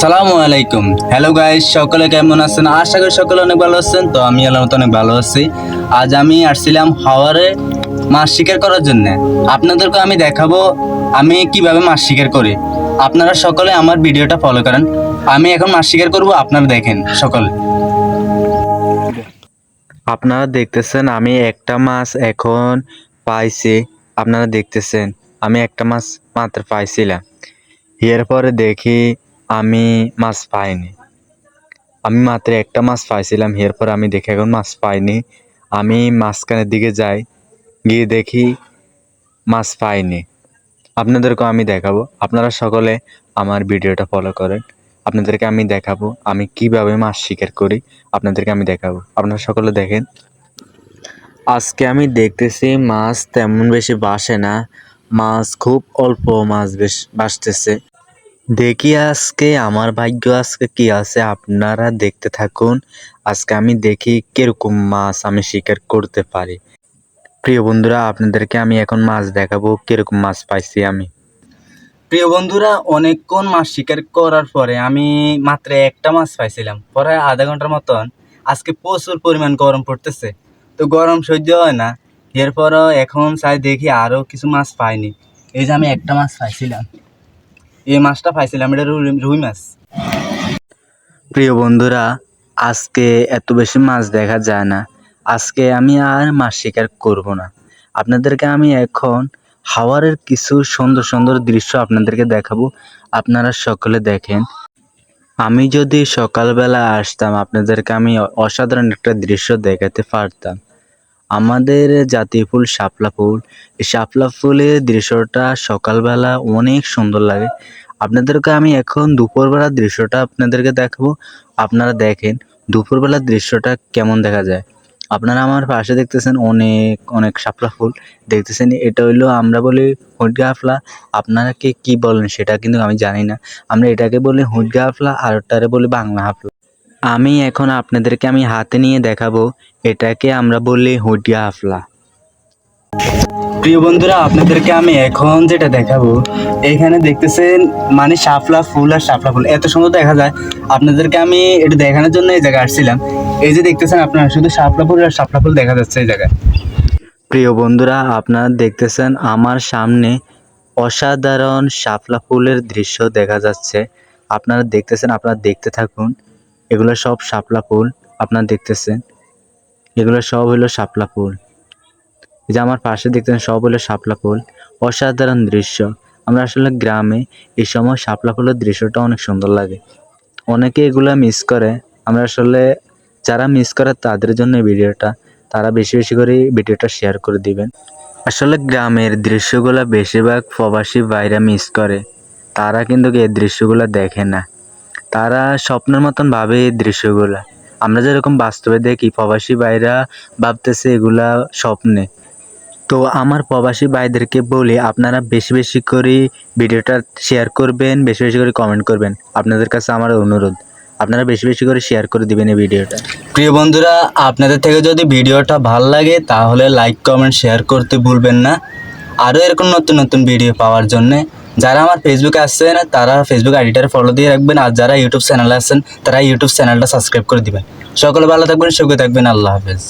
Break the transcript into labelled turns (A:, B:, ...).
A: সালামু আলাইকুম। Hello guys সকলে কেমন আছেন? আশা করি সকলে অনেক ভালো আছেন। তো আমি আল্লাহ অনেক ভালো আছি। আজ আমি আসছিলাম হাওয়ারে মাছ শিকার করার জন্য। আপনাদেরকে আমি দেখাবো আমি কীভাবে মাছ শিকার করি। আপনারা সকলে আমার ভিডিওটা ফলো করেন। আমি এখন মাছ শিকার করব, আপনারা দেখেন সকলে।
B: আপনারা দেখতেছেন, আমি একটা মাছ এখন পাইছি। আপনারা দেখতেছেন, আমি একটা মাছ মাত্র পাইছিলাম। এরপরে দেখি আমি মাছ পাইনি। আমি মাত্র একটা মাছ পাইছিলাম, এরপর আমি দেখি এখন মাছ পাইনি। আমি মাঝখানের দিকে যাই, গিয়ে দেখি মাছ পাইনি। আপনাদেরকেও আমি দেখাবো। আপনারা সকলে আমার ভিডিওটা ফলো করেন। আপনাদেরকে আমি দেখাবো আমি কীভাবে মাছ শিকার করি। আপনাদেরকে আমি দেখাবো। আপনারা সকলে দেখেন। আজকে আমি দেখতেছি মাছ তেমন বেশি বাসে না। মাছ খুব অল্প মাছ বেশ বাসতেছে। দেখি আজকে, আমার ভাগ্য আজকে কি আছে? আপনারা দেখতে থাকুন। আজকে আমি দেখি কীরকম মাছ আমি শিকার করতে পারি। প্রিয় বন্ধুরা, আপনাদেরকে আমি এখন মাছ দেখাবো কীরকম মাছ পাইছি আমি।
A: প্রিয় বন্ধুরা, অনেকক্ষণ মাছ শিকার করার পরে আমি মাত্র একটা মাছ পাইছিলাম। পরে আধা ঘণ্টার মতন আজকে প্রচুর পরিমাণ গরম পড়তেছে। তো গরম সহ্য হয় না। এরপরও এখন চাই দেখি আরও কিছু মাছ পাইনি। এই যে আমি একটা মাছ পাইছিলাম। এই মাছটা পাইছিলাম, এটা রুই- মাছ।
B: প্রিয় বন্ধুরা, আজকে এত বেশি মাছ দেখা যায় না। আজকে আমি আর মাছ শিকার করব না। আপনাদেরকে আমি এখন হাওয়ারের কিছু সুন্দর সুন্দর দৃশ্য আপনাদেরকে দেখাবো। আপনারা সকলে দেখেন। আমি যদি সকালবেলা আসতাম, আপনাদেরকে আমি অসাধারণ একটা দৃশ্য দেখাতে পারতাম। আমাদের জাতীয় ফুল শাপলা ফুল। এই শাপলা ফুলের দৃশ্যটা সকালবেলা অনেক সুন্দর লাগে। আপনাদেরকে আমি এখন দুপুরবেলার দৃশ্যটা আপনাদেরকে দেখাবো। আপনারা দেখেন দুপুরবেলার দৃশ্যটা কেমন দেখা যায়। আপনারা আমার পাশে দেখতেছেন অনেক অনেক শাপলা ফুল। দেখতেছেন এটা হইল আমরা বলি হুটগা হাফলা। আপনারা কে কি বলেন সেটা কিন্তু আমি জানি না। আমরা এটাকে বলি হুটগা হাফলা আর ওটারে বলি বাংলা হাফলা। আমি এখন আপনাদেরকে আমি হাতে নিয়ে দেখাবো এটাকে আমরা বলি হুটগা হাফলা।
A: প্রিয় বন্ধুরা, আপনাদেরকে আমি এখন যেটা দেখাবো, এখানে দেখতেছেন মানে শাপলা ফুল আর শাপলা ফুল। এত সুন্দর দেখা যায়। আপনাদেরকে আমি এটা দেখানোর জন্য এই জায়গায় আসছিলাম। এই যে দেখতেছেন আপনারা, শুধু শাপলা ফুল আর শাপলা ফুল দেখা যাচ্ছে এই জায়গায়।
B: প্রিয় বন্ধুরা, আপনারা দেখতেছেন আমার সামনে অসাধারণ শাপলা ফুলের দৃশ্য দেখা যাচ্ছে। আপনারা দেখতেছেন, আপনারা দেখতে থাকুন। এগুলো সব শাপলা ফুল, আপনারা দেখতেছেন। এগুলো সব হলো শাপলা ফুল। এই যে আমার পাশে দেখতেছেন, সব হলো শাপলা ফুল। অসাধারণ দৃশ্য। আমরা আসলে গ্রামে এই সময় শাপলা ফুলের দৃশ্যটা অনেক সুন্দর লাগে। অনেকে এগুলা মিস করে। আমরা আসলে যারা মিস করে তাদের জন্য এই ভিডিওটা, তারা বেশি বেশি করে ভিডিওটা শেয়ার করে দিবেন। আসলে গ্রামের দৃশ্যগুলো বেশিরভাগ প্রবাসী বাইরা মিস করে। তারা কিন্তু এই দৃশ্যগুলো দেখে না। তারা স্বপ্নের মতন ভাবে এই দৃশ্যগুলা। আমরা যেরকম বাস্তবে দেখি, প্রবাসী ভাইরা ভাবতেছে এগুলা স্বপ্নে। তো আমার প্রবাসী ভাইদেরকে বলি, আপনারা বেশি বেশি করে ভিডিওটা শেয়ার করবেন, বেশি বেশি করে কমেন্ট করবেন। আপনাদের কাছে আমার অনুরোধ, আপনারা বেশি বেশি করে শেয়ার করে দিবেন এই ভিডিওটা।
A: প্রিয় বন্ধুরা, আপনাদের থেকে যদি ভিডিওটা ভালো লাগে, তাহলে লাইক কমেন্ট শেয়ার করতে ভুলবেন না। আরও এরকম নতুন নতুন ভিডিও পাওয়ার জন্য যারা আমার ফেসবুকে আসছেন তারা ফেসবুক আইডিটার ফলো দিয়ে রাখবেন, আর যারা ইউটিউব চ্যানেলে আছেন তারা ইউটিউব চ্যানেলটা সাবস্ক্রাইব করে দিবেন। সকলে ভালো থাকবেন, সুখে থাকবেন, আল্লাহ হাফেজ।